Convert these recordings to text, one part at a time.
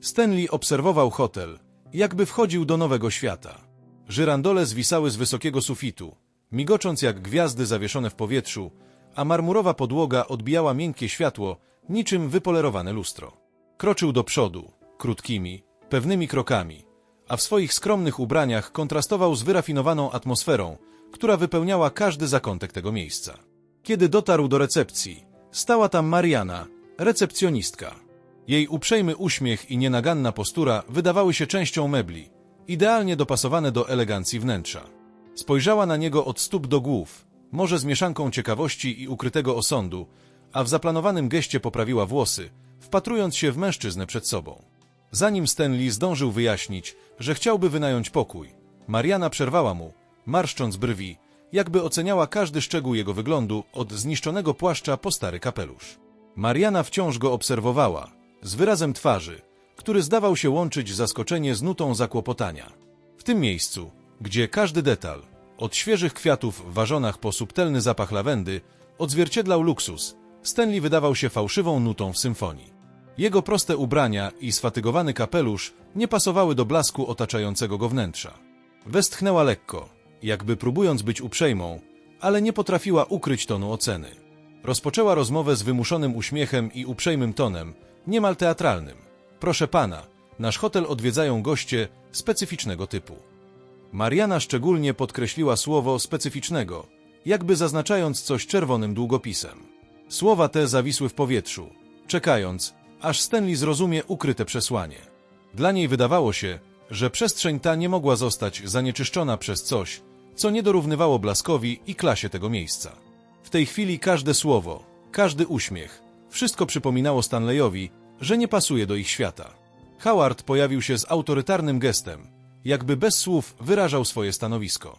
Stanley obserwował hotel, jakby wchodził do nowego świata. Żyrandole zwisały z wysokiego sufitu, migocząc jak gwiazdy zawieszone w powietrzu, a marmurowa podłoga odbijała miękkie światło, niczym wypolerowane lustro. Kroczył do przodu, krótkimi, pewnymi krokami, a w swoich skromnych ubraniach kontrastował z wyrafinowaną atmosferą, która wypełniała każdy zakątek tego miejsca. Kiedy dotarł do recepcji, stała tam Mariana, recepcjonistka. Jej uprzejmy uśmiech i nienaganna postura wydawały się częścią mebli, idealnie dopasowane do elegancji wnętrza. Spojrzała na niego od stóp do głów, może z mieszanką ciekawości i ukrytego osądu, a w zaplanowanym geście poprawiła włosy, wpatrując się w mężczyznę przed sobą. Zanim Stanley zdążył wyjaśnić, że chciałby wynająć pokój, Mariana przerwała mu, marszcząc brwi, jakby oceniała każdy szczegół jego wyglądu, od zniszczonego płaszcza po stary kapelusz. Mariana wciąż go obserwowała, z wyrazem twarzy, który zdawał się łączyć zaskoczenie z nutą zakłopotania. W tym miejscu, gdzie każdy detal, od świeżych kwiatów w warzonach po subtelny zapach lawendy, odzwierciedlał luksus, Stanley wydawał się fałszywą nutą w symfonii. Jego proste ubrania i sfatygowany kapelusz nie pasowały do blasku otaczającego go wnętrza. Westchnęła lekko, jakby próbując być uprzejmą, ale nie potrafiła ukryć tonu oceny. Rozpoczęła rozmowę z wymuszonym uśmiechem i uprzejmym tonem, niemal teatralnym. Proszę pana, nasz hotel odwiedzają goście specyficznego typu. Mariana szczególnie podkreśliła słowo specyficznego, jakby zaznaczając coś czerwonym długopisem. Słowa te zawisły w powietrzu, czekając, aż Stanley zrozumie ukryte przesłanie. Dla niej wydawało się, że przestrzeń ta nie mogła zostać zanieczyszczona przez coś, co nie dorównywało blaskowi i klasie tego miejsca. W tej chwili każde słowo, każdy uśmiech, wszystko przypominało Stanleyowi, że nie pasuje do ich świata. Howard pojawił się z autorytarnym gestem, jakby bez słów wyrażał swoje stanowisko.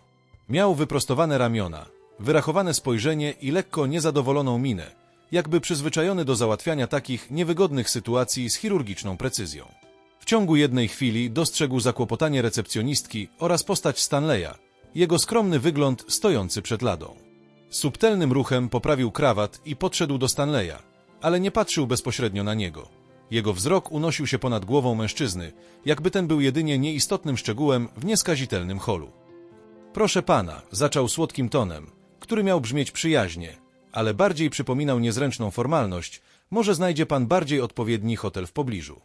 Miał wyprostowane ramiona, wyrachowane spojrzenie i lekko niezadowoloną minę, jakby przyzwyczajony do załatwiania takich niewygodnych sytuacji z chirurgiczną precyzją. W ciągu jednej chwili dostrzegł zakłopotanie recepcjonistki oraz postać Stanleya, jego skromny wygląd stojący przed ladą. Subtelnym ruchem poprawił krawat i podszedł do Stanleya, ale nie patrzył bezpośrednio na niego. Jego wzrok unosił się ponad głową mężczyzny, jakby ten był jedynie nieistotnym szczegółem w nieskazitelnym holu. Proszę pana, zaczął słodkim tonem, który miał brzmieć przyjaźnie, ale bardziej przypominał niezręczną formalność, może znajdzie pan bardziej odpowiedni hotel w pobliżu.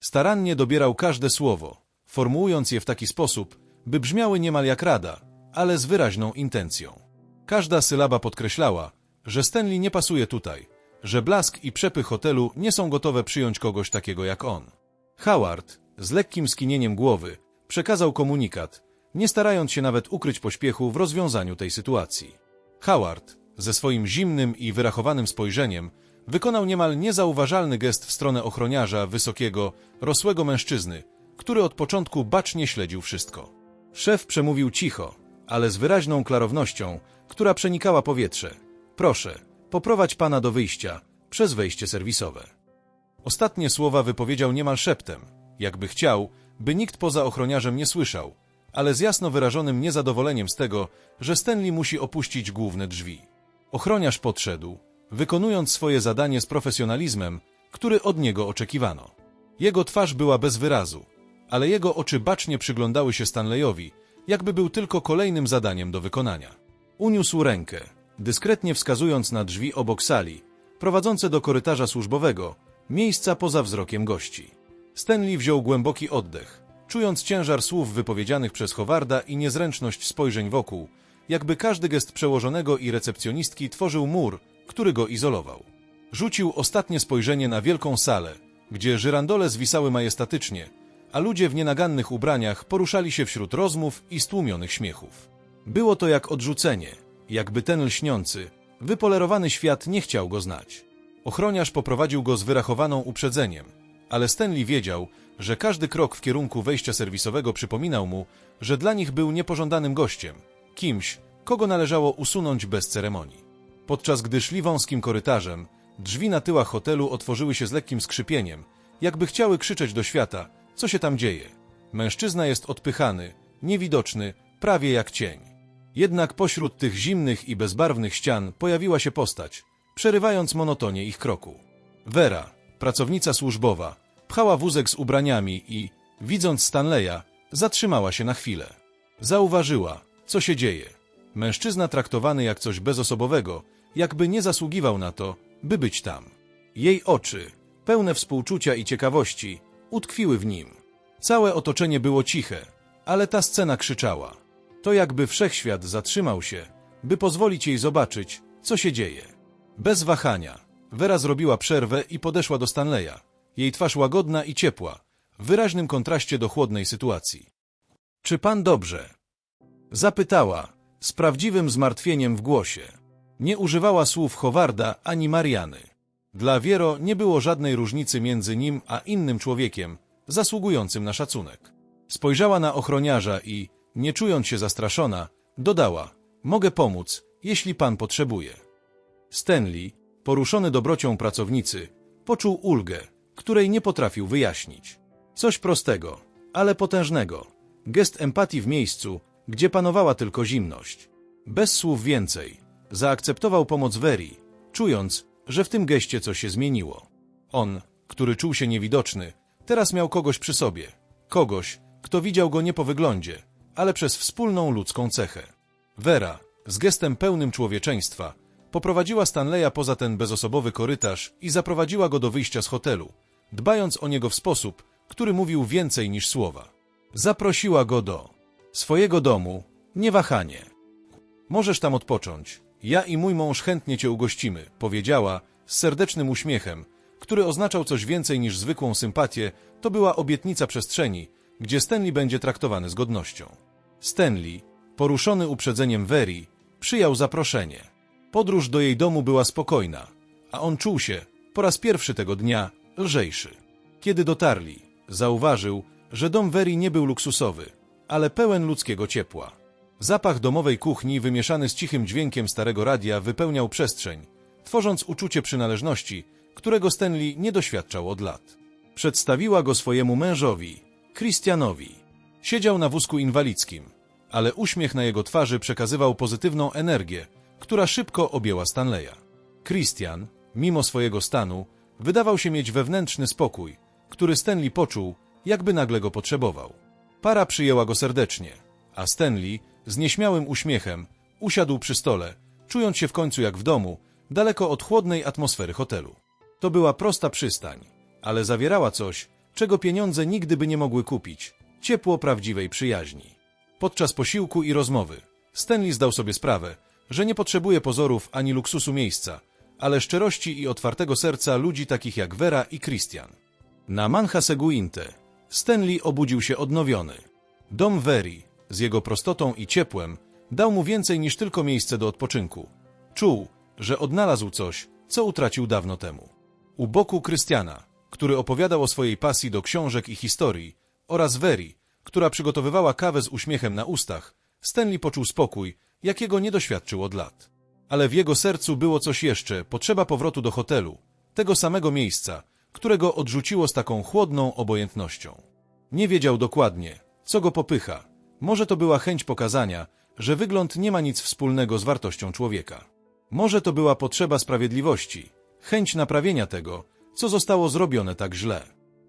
Starannie dobierał każde słowo, formułując je w taki sposób, by brzmiały niemal jak rada, ale z wyraźną intencją. Każda sylaba podkreślała, że Stanley nie pasuje tutaj, że blask i przepych hotelu nie są gotowe przyjąć kogoś takiego jak on. Howard, z lekkim skinieniem głowy, przekazał komunikat, nie starając się nawet ukryć pośpiechu w rozwiązaniu tej sytuacji. Howard, ze swoim zimnym i wyrachowanym spojrzeniem, wykonał niemal niezauważalny gest w stronę ochroniarza, wysokiego, rosłego mężczyzny, który od początku bacznie śledził wszystko. Szef przemówił cicho, ale z wyraźną klarownością, która przenikała powietrze. Proszę, poprowadź pana do wyjścia, przez wejście serwisowe. Ostatnie słowa wypowiedział niemal szeptem, jakby chciał, by nikt poza ochroniarzem nie słyszał, ale z jasno wyrażonym niezadowoleniem z tego, że Stanley musi opuścić główne drzwi. Ochroniarz podszedł, wykonując swoje zadanie z profesjonalizmem, który od niego oczekiwano. Jego twarz była bez wyrazu, ale jego oczy bacznie przyglądały się Stanleyowi, jakby był tylko kolejnym zadaniem do wykonania. Uniósł rękę, dyskretnie wskazując na drzwi obok sali, prowadzące do korytarza służbowego, miejsca poza wzrokiem gości. Stanley wziął głęboki oddech, czując ciężar słów wypowiedzianych przez Howarda i niezręczność spojrzeń wokół, jakby każdy gest przełożonego i recepcjonistki tworzył mur, który go izolował. Rzucił ostatnie spojrzenie na wielką salę, gdzie żyrandole zwisały majestatycznie, a ludzie w nienagannych ubraniach poruszali się wśród rozmów i stłumionych śmiechów. Było to jak odrzucenie, jakby ten lśniący, wypolerowany świat nie chciał go znać. Ochroniarz poprowadził go z wyrachowaną uprzedzeniem, ale Stanley wiedział, że każdy krok w kierunku wejścia serwisowego przypominał mu, że dla nich był niepożądanym gościem, kimś, kogo należało usunąć bez ceremonii. Podczas gdy szli wąskim korytarzem, drzwi na tyłach hotelu otworzyły się z lekkim skrzypieniem, jakby chciały krzyczeć do świata, co się tam dzieje. Mężczyzna jest odpychany, niewidoczny, prawie jak cień. Jednak pośród tych zimnych i bezbarwnych ścian pojawiła się postać, przerywając monotonię ich kroku. Vera, pracownica służbowa, Pchała wózek z ubraniami i, widząc Stanleya, zatrzymała się na chwilę. Zauważyła, co się dzieje. Mężczyzna traktowany jak coś bezosobowego, jakby nie zasługiwał na to, by być tam. Jej oczy, pełne współczucia i ciekawości, utkwiły w nim. Całe otoczenie było ciche, ale ta scena krzyczała. To jakby wszechświat zatrzymał się, by pozwolić jej zobaczyć, co się dzieje. Bez wahania, Vera zrobiła przerwę i podeszła do Stanleya. Jej twarz łagodna i ciepła, w wyraźnym kontraście do chłodnej sytuacji. Czy pan dobrze? Zapytała, z prawdziwym zmartwieniem w głosie. Nie używała słów Howarda ani Mariany. Dla Wiero nie było żadnej różnicy między nim a innym człowiekiem, zasługującym na szacunek. Spojrzała na ochroniarza i, nie czując się zastraszona, dodała: Mogę pomóc, jeśli pan potrzebuje. Stanley, poruszony dobrocią pracownicy, poczuł ulgę, której nie potrafił wyjaśnić. Coś prostego, ale potężnego. Gest empatii w miejscu, gdzie panowała tylko zimność. Bez słów więcej, zaakceptował pomoc Veri, czując, że w tym geście coś się zmieniło. On, który czuł się niewidoczny, teraz miał kogoś przy sobie. Kogoś, kto widział go nie po wyglądzie, ale przez wspólną ludzką cechę. Vera, z gestem pełnym człowieczeństwa, poprowadziła Stanleya poza ten bezosobowy korytarz i zaprowadziła go do wyjścia z hotelu, dbając o niego w sposób, który mówił więcej niż słowa. Zaprosiła go do swojego domu, niewahanie. Możesz tam odpocząć. Ja i mój mąż chętnie cię ugościmy, powiedziała z serdecznym uśmiechem, który oznaczał coś więcej niż zwykłą sympatię, to była obietnica przestrzeni, gdzie Stanley będzie traktowany z godnością. Stanley, poruszony uprzedzeniem Veri, przyjął zaproszenie. Podróż do jej domu była spokojna, a on czuł się, po raz pierwszy tego dnia, lżejszy. Kiedy dotarli, zauważył, że dom Veri nie był luksusowy, ale pełen ludzkiego ciepła. Zapach domowej kuchni wymieszany z cichym dźwiękiem starego radia wypełniał przestrzeń, tworząc uczucie przynależności, którego Stanley nie doświadczał od lat. Przedstawiła go swojemu mężowi, Christianowi. Siedział na wózku inwalidzkim, ale uśmiech na jego twarzy przekazywał pozytywną energię, która szybko objęła Stanleya. Christian, mimo swojego stanu, wydawał się mieć wewnętrzny spokój, który Stanley poczuł, jakby nagle go potrzebował. Para przyjęła go serdecznie, a Stanley, z nieśmiałym uśmiechem, usiadł przy stole, czując się w końcu jak w domu, daleko od chłodnej atmosfery hotelu. To była prosta przystań, ale zawierała coś, czego pieniądze nigdy by nie mogły kupić ciepło prawdziwej przyjaźni. Podczas posiłku i rozmowy Stanley zdał sobie sprawę, że nie potrzebuje pozorów ani luksusu miejsca, ale szczerości i otwartego serca ludzi takich jak Vera i Christian. Na Manhaseguinte Stanley obudził się odnowiony. Dom Veri, z jego prostotą i ciepłem, dał mu więcej niż tylko miejsce do odpoczynku. Czuł, że odnalazł coś, co utracił dawno temu. U boku Krystiana, który opowiadał o swojej pasji do książek i historii, oraz Veri, która przygotowywała kawę z uśmiechem na ustach, Stanley poczuł spokój, jakiego nie doświadczył od lat. Ale w jego sercu było coś jeszcze, potrzeba powrotu do hotelu, tego samego miejsca, którego odrzuciło z taką chłodną obojętnością. Nie wiedział dokładnie, co go popycha. Może to była chęć pokazania, że wygląd nie ma nic wspólnego z wartością człowieka. Może to była potrzeba sprawiedliwości, chęć naprawienia tego, co zostało zrobione tak źle.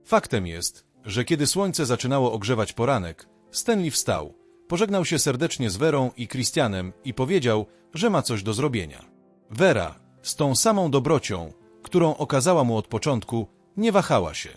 Faktem jest, że kiedy słońce zaczynało ogrzewać poranek, Stanley wstał, pożegnał się serdecznie z Werą i Christianem i powiedział, że ma coś do zrobienia. Wera, z tą samą dobrocią, którą okazała mu od początku, nie wahała się.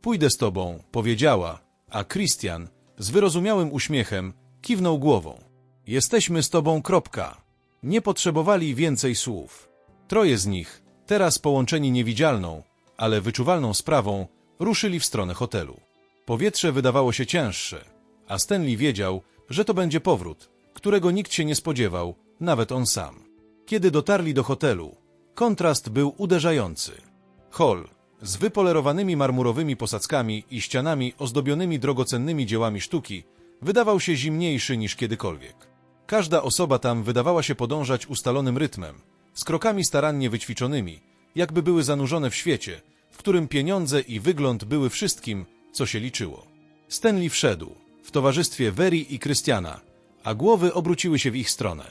Pójdę z tobą, powiedziała, a Christian, z wyrozumiałym uśmiechem, kiwnął głową. Jesteśmy z tobą, kropka. Nie potrzebowali więcej słów. Troje z nich, teraz połączeni niewidzialną, ale wyczuwalną sprawą, ruszyli w stronę hotelu. Powietrze wydawało się cięższe, a Stanley wiedział, że to będzie powrót, którego nikt się nie spodziewał, nawet on sam. Kiedy dotarli do hotelu, kontrast był uderzający. Hall, z wypolerowanymi marmurowymi posadzkami i ścianami ozdobionymi drogocennymi dziełami sztuki, wydawał się zimniejszy niż kiedykolwiek. Każda osoba tam wydawała się podążać ustalonym rytmem, z krokami starannie wyćwiczonymi, jakby były zanurzone w świecie, w którym pieniądze i wygląd były wszystkim, co się liczyło. Stanley wszedł, w towarzystwie Veri i Krystiana, a głowy obróciły się w ich stronę.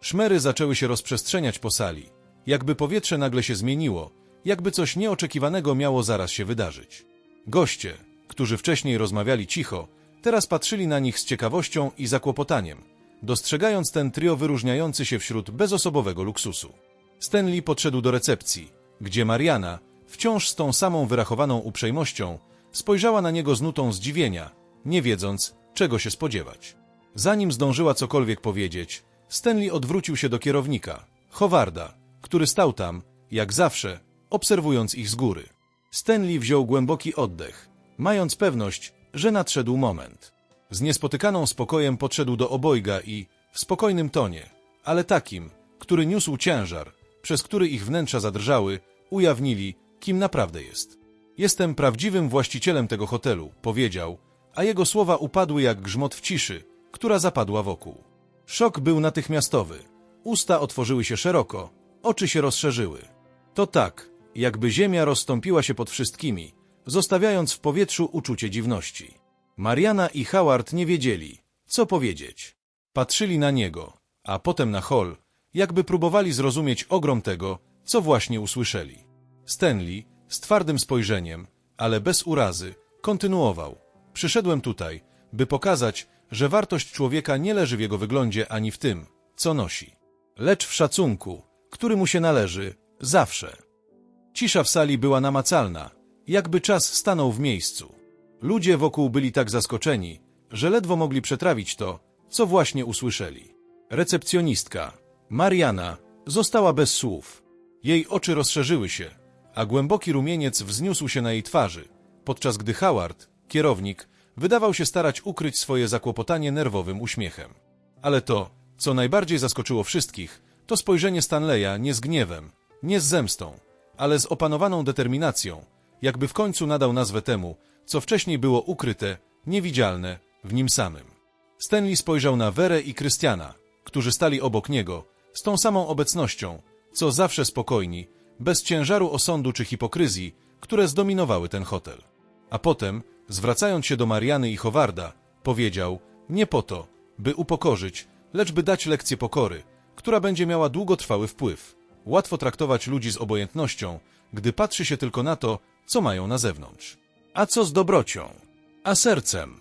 Szmery zaczęły się rozprzestrzeniać po sali, jakby powietrze nagle się zmieniło, jakby coś nieoczekiwanego miało zaraz się wydarzyć. Goście, którzy wcześniej rozmawiali cicho, teraz patrzyli na nich z ciekawością i zakłopotaniem, dostrzegając ten trio wyróżniający się wśród bezosobowego luksusu. Stanley podszedł do recepcji, gdzie Mariana, wciąż z tą samą wyrachowaną uprzejmością, spojrzała na niego z nutą zdziwienia, nie wiedząc, czego się spodziewać. Zanim zdążyła cokolwiek powiedzieć, Stanley odwrócił się do kierownika, Howarda, który stał tam, jak zawsze, obserwując ich z góry. Stanley wziął głęboki oddech, mając pewność, że nadszedł moment. Z niespotykaną spokojem podszedł do obojga i, w spokojnym tonie, ale takim, który niósł ciężar, przez który ich wnętrza zadrżały, ujawnili, kim naprawdę jest. Jestem prawdziwym właścicielem tego hotelu, powiedział, a jego słowa upadły jak grzmot w ciszy, która zapadła wokół. Szok był natychmiastowy. Usta otworzyły się szeroko, oczy się rozszerzyły. To tak, jakby ziemia rozstąpiła się pod wszystkimi, zostawiając w powietrzu uczucie dziwności. Mariana i Howard nie wiedzieli, co powiedzieć. Patrzyli na niego, a potem na Hall, jakby próbowali zrozumieć ogrom tego, co właśnie usłyszeli. Stanley, z twardym spojrzeniem, ale bez urazy, kontynuował. Przyszedłem tutaj, by pokazać, że wartość człowieka nie leży w jego wyglądzie ani w tym, co nosi, lecz w szacunku, który mu się należy zawsze. Cisza w sali była namacalna, jakby czas stanął w miejscu. Ludzie wokół byli tak zaskoczeni, że ledwo mogli przetrawić to, co właśnie usłyszeli. Recepcjonistka, Mariana, została bez słów. Jej oczy rozszerzyły się, a głęboki rumieniec wzniósł się na jej twarzy, podczas gdy Howard, kierownik, wydawał się starać ukryć swoje zakłopotanie nerwowym uśmiechem. Ale to, co najbardziej zaskoczyło wszystkich, to spojrzenie Stanleya nie z gniewem, nie z zemstą, ale z opanowaną determinacją, jakby w końcu nadał nazwę temu, co wcześniej było ukryte, niewidzialne, w nim samym. Stanley spojrzał na Werę i Krystiana, którzy stali obok niego, z tą samą obecnością, co zawsze spokojni, bez ciężaru osądu czy hipokryzji, które zdominowały ten hotel. A potem, zwracając się do Mariany i Howarda, powiedział, nie po to, by upokorzyć, lecz by dać lekcję pokory, która będzie miała długotrwały wpływ. Łatwo traktować ludzi z obojętnością, gdy patrzy się tylko na to, co mają na zewnątrz. A co z dobrocią? A sercem?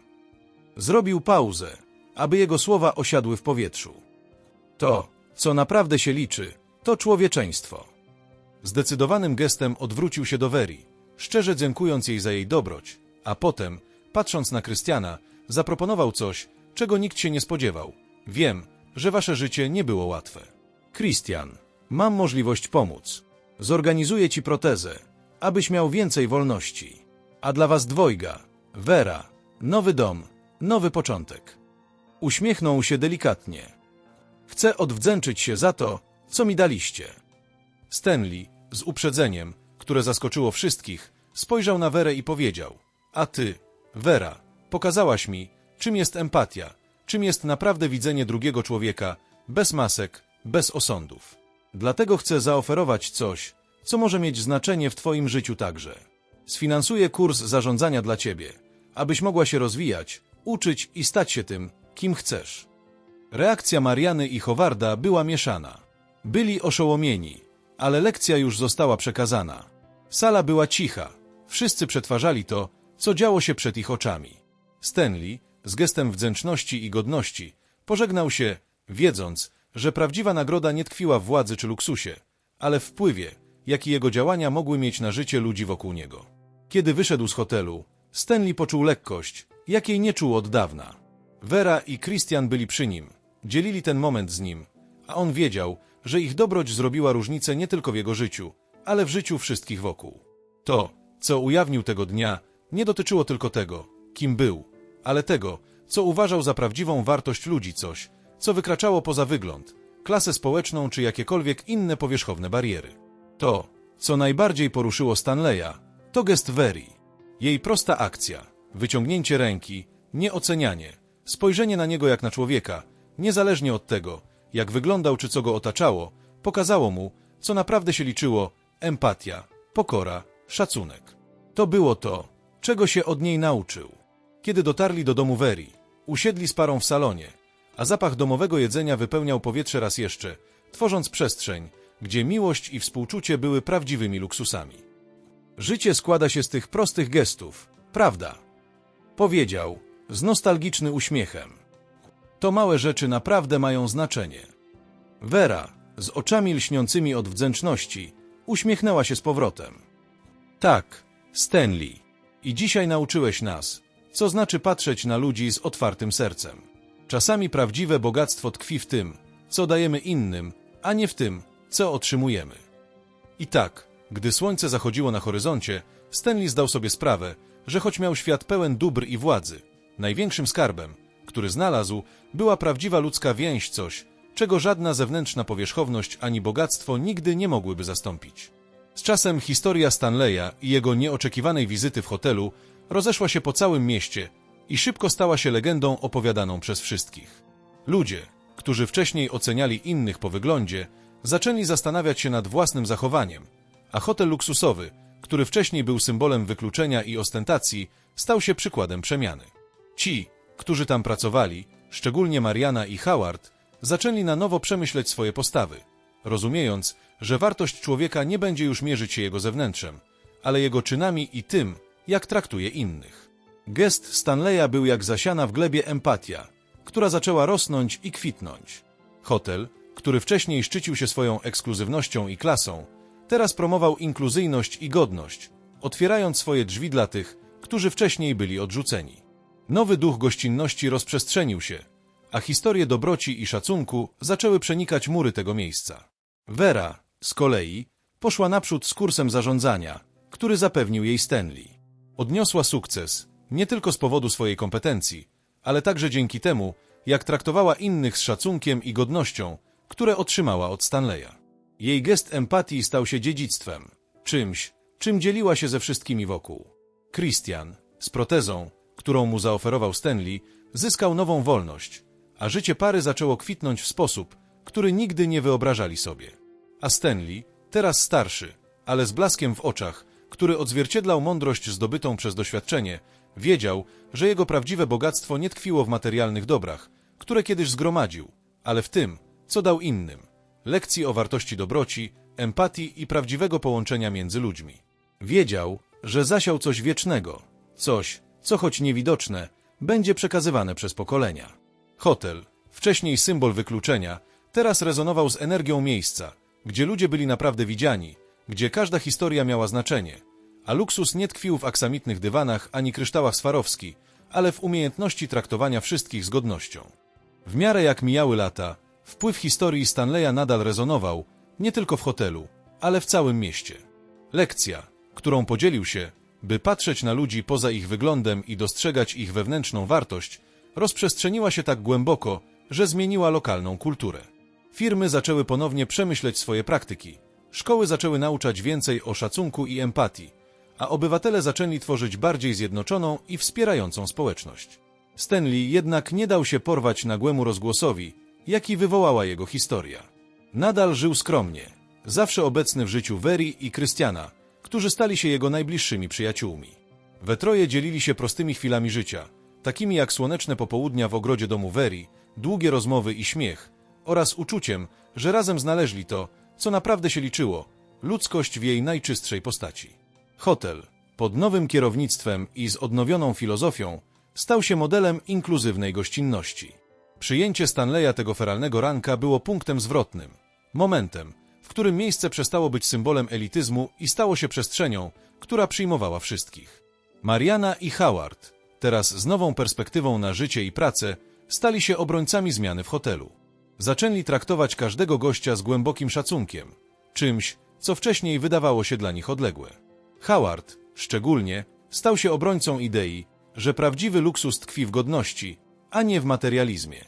Zrobił pauzę, aby jego słowa osiadły w powietrzu. To, co naprawdę się liczy, to człowieczeństwo. Zdecydowanym gestem odwrócił się do Weri, szczerze dziękując jej za jej dobroć, a potem, patrząc na Krystiana, zaproponował coś, czego nikt się nie spodziewał. Wiem, że wasze życie nie było łatwe. Krystian, mam możliwość pomóc. Zorganizuję ci protezę, abyś miał więcej wolności. A dla was dwojga, Wera, nowy dom, nowy początek. Uśmiechnął się delikatnie. Chcę odwdzięczyć się za to, co mi daliście. Stanley, z uprzedzeniem, które zaskoczyło wszystkich, spojrzał na Werę i powiedział: A ty, Wera, pokazałaś mi, czym jest empatia, czym jest naprawdę widzenie drugiego człowieka, bez masek, bez osądów. Dlatego chcę zaoferować coś, co może mieć znaczenie w Twoim życiu także. Sfinansuję kurs zarządzania dla Ciebie, abyś mogła się rozwijać, uczyć i stać się tym, kim chcesz. Reakcja Mariany i Howarda była mieszana. Byli oszołomieni, ale lekcja już została przekazana. Sala była cicha, wszyscy przetwarzali to, co działo się przed ich oczami. Stanley, z gestem wdzięczności i godności, pożegnał się, wiedząc, że prawdziwa nagroda nie tkwiła w władzy czy luksusie, ale w wpływie, jaki jego działania mogły mieć na życie ludzi wokół niego. Kiedy wyszedł z hotelu, Stanley poczuł lekkość, jakiej nie czuł od dawna. Vera i Christian byli przy nim, dzielili ten moment z nim, a on wiedział, że ich dobroć zrobiła różnicę nie tylko w jego życiu, ale w życiu wszystkich wokół. To, co ujawnił tego dnia, nie dotyczyło tylko tego, kim był, ale tego, co uważał za prawdziwą wartość ludzi, coś, co wykraczało poza wygląd, klasę społeczną czy jakiekolwiek inne powierzchowne bariery. To, co najbardziej poruszyło Stanleya, to gest Veri. Jej prosta akcja, wyciągnięcie ręki, nieocenianie, spojrzenie na niego jak na człowieka, niezależnie od tego, jak wyglądał czy co go otaczało, pokazało mu, co naprawdę się liczyło empatia, pokora, szacunek. To było to, czego się od niej nauczył. Kiedy dotarli do domu Veri, usiedli z parą w salonie, a zapach domowego jedzenia wypełniał powietrze raz jeszcze, tworząc przestrzeń, gdzie miłość i współczucie były prawdziwymi luksusami. Życie składa się z tych prostych gestów, prawda? Powiedział, z nostalgicznym uśmiechem. To małe rzeczy naprawdę mają znaczenie. Vera, z oczami lśniącymi od wdzięczności, uśmiechnęła się z powrotem. Tak, Stanley. I dzisiaj nauczyłeś nas, co znaczy patrzeć na ludzi z otwartym sercem. Czasami prawdziwe bogactwo tkwi w tym, co dajemy innym, a nie w tym, co otrzymujemy. I tak, gdy słońce zachodziło na horyzoncie, Stanley zdał sobie sprawę, że choć miał świat pełen dóbr i władzy, największym skarbem, który znalazł, była prawdziwa ludzka więź, coś, czego żadna zewnętrzna powierzchowność ani bogactwo nigdy nie mogłyby zastąpić. Z czasem historia Stanleya i jego nieoczekiwanej wizyty w hotelu rozeszła się po całym mieście i szybko stała się legendą opowiadaną przez wszystkich. Ludzie, którzy wcześniej oceniali innych po wyglądzie, zaczęli zastanawiać się nad własnym zachowaniem, a hotel luksusowy, który wcześniej był symbolem wykluczenia i ostentacji, stał się przykładem przemiany. Ci, którzy tam pracowali, szczególnie Mariana i Howard, zaczęli na nowo przemyśleć swoje postawy, rozumiejąc, że wartość człowieka nie będzie już mierzyć się jego zewnętrzem, ale jego czynami i tym, jak traktuje innych. Gest Stanleya był jak zasiana w glebie empatia, która zaczęła rosnąć i kwitnąć. Hotel, który wcześniej szczycił się swoją ekskluzywnością i klasą, teraz promował inkluzyjność i godność, otwierając swoje drzwi dla tych, którzy wcześniej byli odrzuceni. Nowy duch gościnności rozprzestrzenił się, a historie dobroci i szacunku zaczęły przenikać mury tego miejsca. Vera, z kolei, poszła naprzód z kursem zarządzania, który zapewnił jej Stanley. Odniosła sukces nie tylko z powodu swojej kompetencji, ale także dzięki temu, jak traktowała innych z szacunkiem i godnością, które otrzymała od Stanleya. Jej gest empatii stał się dziedzictwem, czymś, czym dzieliła się ze wszystkimi wokół. Christian, z protezą, którą mu zaoferował Stanley, zyskał nową wolność, a życie pary zaczęło kwitnąć w sposób, który nigdy nie wyobrażali sobie. A Stanley, teraz starszy, ale z blaskiem w oczach, który odzwierciedlał mądrość zdobytą przez doświadczenie, wiedział, że jego prawdziwe bogactwo nie tkwiło w materialnych dobrach, które kiedyś zgromadził, ale w tym, co dał innym. Lekcji o wartości dobroci, empatii i prawdziwego połączenia między ludźmi. Wiedział, że zasiał coś wiecznego, coś, co choć niewidoczne, będzie przekazywane przez pokolenia. Hotel, wcześniej symbol wykluczenia, teraz rezonował z energią miejsca, gdzie ludzie byli naprawdę widziani, gdzie każda historia miała znaczenie, a luksus nie tkwił w aksamitnych dywanach ani kryształach Swarowski, ale w umiejętności traktowania wszystkich z godnością. W miarę jak mijały lata, wpływ historii Stanleya nadal rezonował, nie tylko w hotelu, ale w całym mieście. Lekcja, którą podzielił się, by patrzeć na ludzi poza ich wyglądem i dostrzegać ich wewnętrzną wartość, rozprzestrzeniła się tak głęboko, że zmieniła lokalną kulturę. Firmy zaczęły ponownie przemyśleć swoje praktyki. Szkoły zaczęły nauczać więcej o szacunku i empatii, a obywatele zaczęli tworzyć bardziej zjednoczoną i wspierającą społeczność. Stanley jednak nie dał się porwać nagłemu rozgłosowi, jaki wywołała jego historia. Nadal żył skromnie, zawsze obecny w życiu Veri i Krystiana, którzy stali się jego najbliższymi przyjaciółmi. We troje dzielili się prostymi chwilami życia, takimi jak słoneczne popołudnia w ogrodzie domu Veri, długie rozmowy i śmiech, oraz uczuciem, że razem znaleźli to, co naprawdę się liczyło, ludzkość w jej najczystszej postaci. Hotel, pod nowym kierownictwem i z odnowioną filozofią, stał się modelem inkluzywnej gościnności. Przyjęcie Stanleya tego feralnego ranka było punktem zwrotnym, momentem, którym miejsce przestało być symbolem elityzmu i stało się przestrzenią, która przyjmowała wszystkich. Mariana i Howard, teraz z nową perspektywą na życie i pracę, stali się obrońcami zmiany w hotelu. Zaczęli traktować każdego gościa z głębokim szacunkiem, czymś, co wcześniej wydawało się dla nich odległe. Howard, szczególnie, stał się obrońcą idei, że prawdziwy luksus tkwi w godności, a nie w materializmie.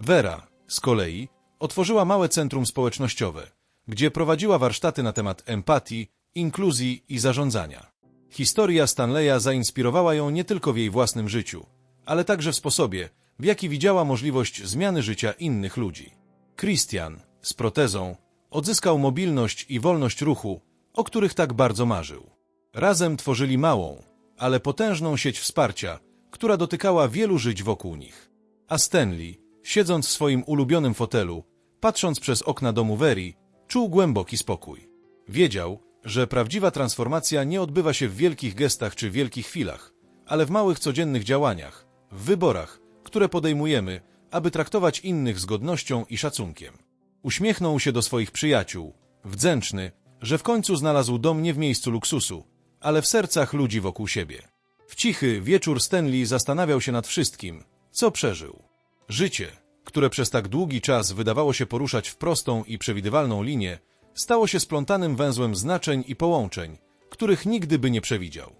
Vera, z kolei, otworzyła małe centrum społecznościowe, gdzie prowadziła warsztaty na temat empatii, inkluzji i zarządzania. Historia Stanleya zainspirowała ją nie tylko w jej własnym życiu, ale także w sposobie, w jaki widziała możliwość zmiany życia innych ludzi. Christian, z protezą, odzyskał mobilność i wolność ruchu, o których tak bardzo marzył. Razem tworzyli małą, ale potężną sieć wsparcia, która dotykała wielu żyć wokół nich. A Stanley, siedząc w swoim ulubionym fotelu, patrząc przez okna domu Veri, czuł głęboki spokój. Wiedział, że prawdziwa transformacja nie odbywa się w wielkich gestach czy wielkich chwilach, ale w małych codziennych działaniach, w wyborach, które podejmujemy, aby traktować innych z godnością i szacunkiem. Uśmiechnął się do swoich przyjaciół, wdzięczny, że w końcu znalazł dom nie w miejscu luksusu, ale w sercach ludzi wokół siebie. W cichy wieczór Stanley zastanawiał się nad wszystkim, co przeżył. Życie, które przez tak długi czas wydawało się poruszać w prostą i przewidywalną linię, stało się splątanym węzłem znaczeń i połączeń, których nigdy by nie przewidział.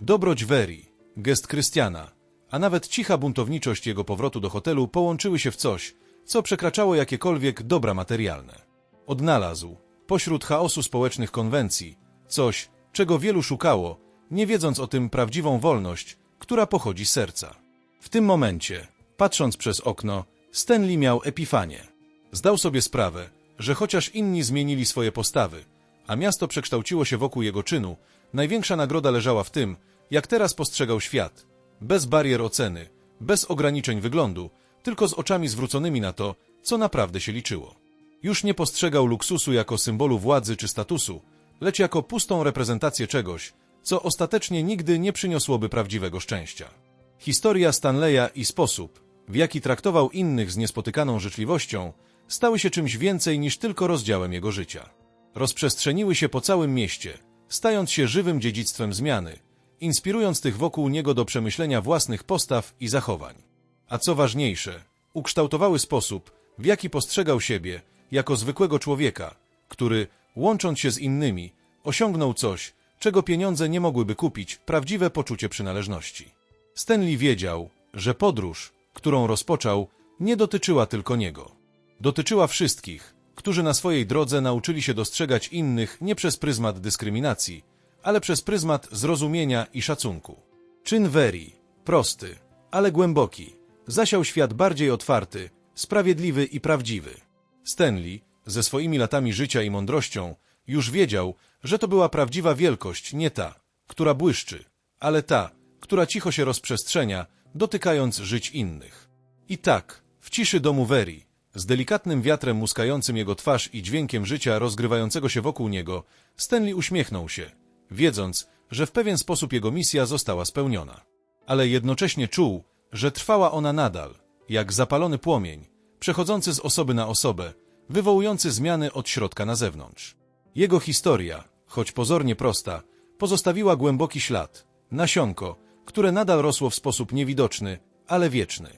Dobroć Veri, gest Krystiana, a nawet cicha buntowniczość jego powrotu do hotelu połączyły się w coś, co przekraczało jakiekolwiek dobra materialne. Odnalazł, pośród chaosu społecznych konwencji, coś, czego wielu szukało, nie wiedząc o tym prawdziwą wolność, która pochodzi z serca. W tym momencie, patrząc przez okno, Stanley miał epifanię. Zdał sobie sprawę, że chociaż inni zmienili swoje postawy, a miasto przekształciło się wokół jego czynu, największa nagroda leżała w tym, jak teraz postrzegał świat. Bez barier oceny, bez ograniczeń wyglądu, tylko z oczami zwróconymi na to, co naprawdę się liczyło. Już nie postrzegał luksusu jako symbolu władzy czy statusu, lecz jako pustą reprezentację czegoś, co ostatecznie nigdy nie przyniosłoby prawdziwego szczęścia. Historia Stanleya i sposób, w jaki traktował innych z niespotykaną życzliwością, stały się czymś więcej niż tylko rozdziałem jego życia. Rozprzestrzeniły się po całym mieście, stając się żywym dziedzictwem zmiany, inspirując tych wokół niego do przemyślenia własnych postaw i zachowań. A co ważniejsze, ukształtowały sposób, w jaki postrzegał siebie jako zwykłego człowieka, który, łącząc się z innymi, osiągnął coś, czego pieniądze nie mogłyby kupić prawdziwe poczucie przynależności. Stanley wiedział, że podróż, którą rozpoczął, nie dotyczyła tylko niego. Dotyczyła wszystkich, którzy na swojej drodze nauczyli się dostrzegać innych nie przez pryzmat dyskryminacji, ale przez pryzmat zrozumienia i szacunku. Czyn Veri, prosty, ale głęboki, zasiał świat bardziej otwarty, sprawiedliwy i prawdziwy. Stanley, ze swoimi latami życia i mądrością, już wiedział, że to była prawdziwa wielkość, nie ta, która błyszczy, ale ta, która cicho się rozprzestrzenia, dotykając żyć innych. I tak, w ciszy domu Veri, z delikatnym wiatrem muskającym jego twarz i dźwiękiem życia rozgrywającego się wokół niego, Stanley uśmiechnął się, wiedząc, że w pewien sposób jego misja została spełniona. Ale jednocześnie czuł, że trwała ona nadal, jak zapalony płomień, przechodzący z osoby na osobę, wywołujący zmiany od środka na zewnątrz. Jego historia, choć pozornie prosta, pozostawiła głęboki ślad, nasionko, które nadal rosło w sposób niewidoczny, ale wieczny.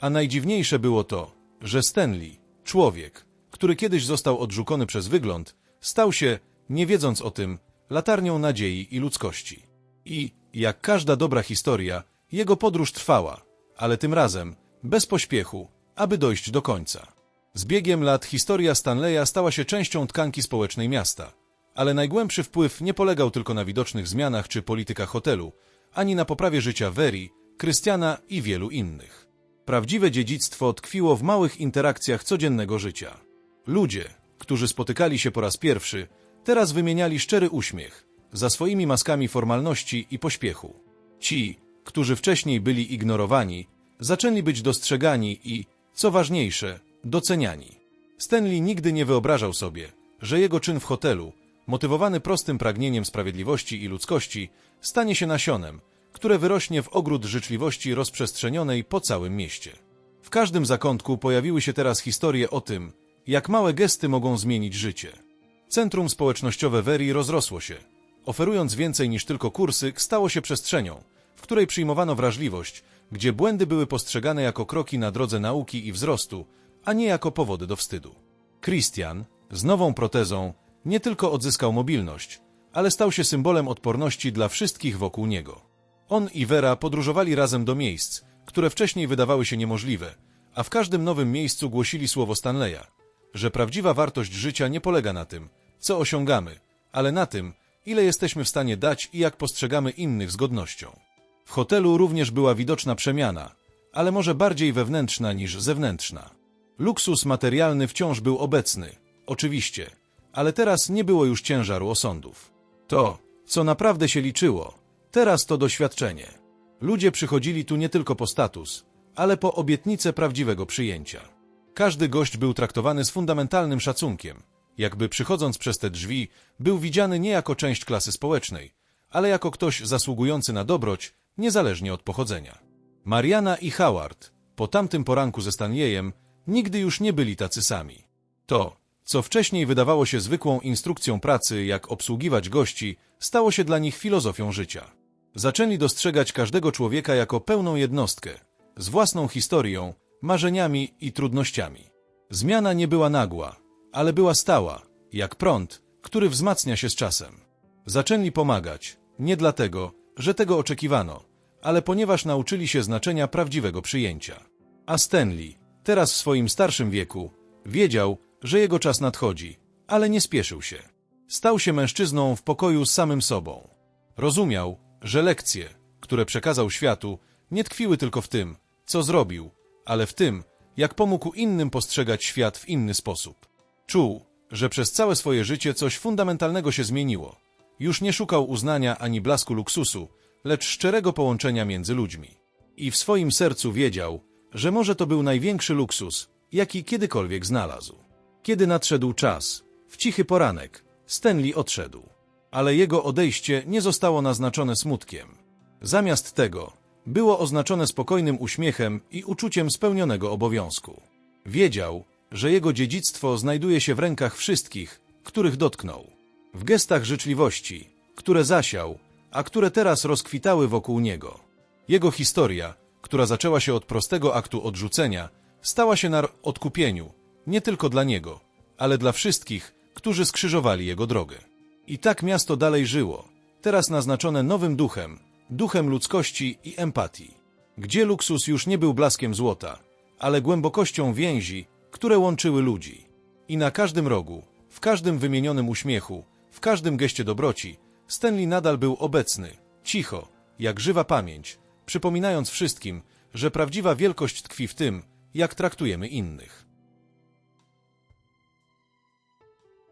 A najdziwniejsze było to, że Stanley, człowiek, który kiedyś został odrzucony przez wygląd, stał się, nie wiedząc o tym, latarnią nadziei i ludzkości. I, jak każda dobra historia, jego podróż trwała, ale tym razem bez pośpiechu, aby dojść do końca. Z biegiem lat historia Stanleya stała się częścią tkanki społecznej miasta, ale najgłębszy wpływ nie polegał tylko na widocznych zmianach czy politykach hotelu, ani na poprawie życia Veri, Krystiana i wielu innych. Prawdziwe dziedzictwo tkwiło w małych interakcjach codziennego życia. Ludzie, którzy spotykali się po raz pierwszy, teraz wymieniali szczery uśmiech za swoimi maskami formalności i pośpiechu. Ci, którzy wcześniej byli ignorowani, zaczęli być dostrzegani i, co ważniejsze, doceniani. Stanley nigdy nie wyobrażał sobie, że jego czyn w hotelu, motywowany prostym pragnieniem sprawiedliwości i ludzkości, stanie się nasionem, które wyrośnie w ogród życzliwości rozprzestrzenionej po całym mieście. W każdym zakątku pojawiły się teraz historie o tym, jak małe gesty mogą zmienić życie. Centrum społecznościowe Veri rozrosło się. Oferując więcej niż tylko kursy, stało się przestrzenią, w której przyjmowano wrażliwość, gdzie błędy były postrzegane jako kroki na drodze nauki i wzrostu, a nie jako powody do wstydu. Christian, z nową protezą, nie tylko odzyskał mobilność, ale stał się symbolem odporności dla wszystkich wokół niego. On i Vera podróżowali razem do miejsc, które wcześniej wydawały się niemożliwe, a w każdym nowym miejscu głosili słowo Stanleya, że prawdziwa wartość życia nie polega na tym, co osiągamy, ale na tym, ile jesteśmy w stanie dać i jak postrzegamy innych z godnością. W hotelu również była widoczna przemiana, ale może bardziej wewnętrzna niż zewnętrzna. Luksus materialny wciąż był obecny, oczywiście, ale teraz nie było już ciężaru osądów. To, co naprawdę się liczyło, teraz to doświadczenie. Ludzie przychodzili tu nie tylko po status, ale po obietnicę prawdziwego przyjęcia. Każdy gość był traktowany z fundamentalnym szacunkiem, Jakby przychodząc przez te drzwi, był widziany nie jako część klasy społecznej, ale jako ktoś zasługujący na dobroć, niezależnie od pochodzenia. Mariana i Howard, po tamtym poranku ze Stanleyem, nigdy już nie byli tacy sami. To, co wcześniej wydawało się zwykłą instrukcją pracy, jak obsługiwać gości, stało się dla nich filozofią życia. Zaczęli dostrzegać każdego człowieka jako pełną jednostkę, z własną historią, marzeniami i trudnościami. Zmiana nie była nagła, ale była stała, jak prąd, który wzmacnia się z czasem. Zaczęli pomagać, nie dlatego, że tego oczekiwano, ale ponieważ nauczyli się znaczenia prawdziwego przyjęcia. A Stanley, teraz w swoim starszym wieku, wiedział, że jego czas nadchodzi, ale nie spieszył się. Stał się mężczyzną w pokoju z samym sobą. Rozumiał, że lekcje, które przekazał światu, nie tkwiły tylko w tym, co zrobił, ale w tym, jak pomógł innym postrzegać świat w inny sposób. Czuł, że przez całe swoje życie coś fundamentalnego się zmieniło. Już nie szukał uznania ani blasku luksusu, lecz szczerego połączenia między ludźmi. I w swoim sercu wiedział, że może to był największy luksus, jaki kiedykolwiek znalazł. Kiedy nadszedł czas, w cichy poranek, Stanley odszedł. Ale jego odejście nie zostało naznaczone smutkiem. Zamiast tego było oznaczone spokojnym uśmiechem i uczuciem spełnionego obowiązku. Wiedział, że jego dziedzictwo znajduje się w rękach wszystkich, których dotknął. W gestach życzliwości, które zasiał, a które teraz rozkwitały wokół niego. Jego historia, która zaczęła się od prostego aktu odrzucenia, stała się na odkupieniu, nie tylko dla niego, ale dla wszystkich, którzy skrzyżowali jego drogę. I tak miasto dalej żyło, teraz naznaczone nowym duchem, duchem ludzkości i empatii, gdzie luksus już nie był blaskiem złota, ale głębokością więzi, które łączyły ludzi. I na każdym rogu, w każdym wymienionym uśmiechu, w każdym geście dobroci, Stanley nadal był obecny, cicho, jak żywa pamięć, przypominając wszystkim, że prawdziwa wielkość tkwi w tym, jak traktujemy innych.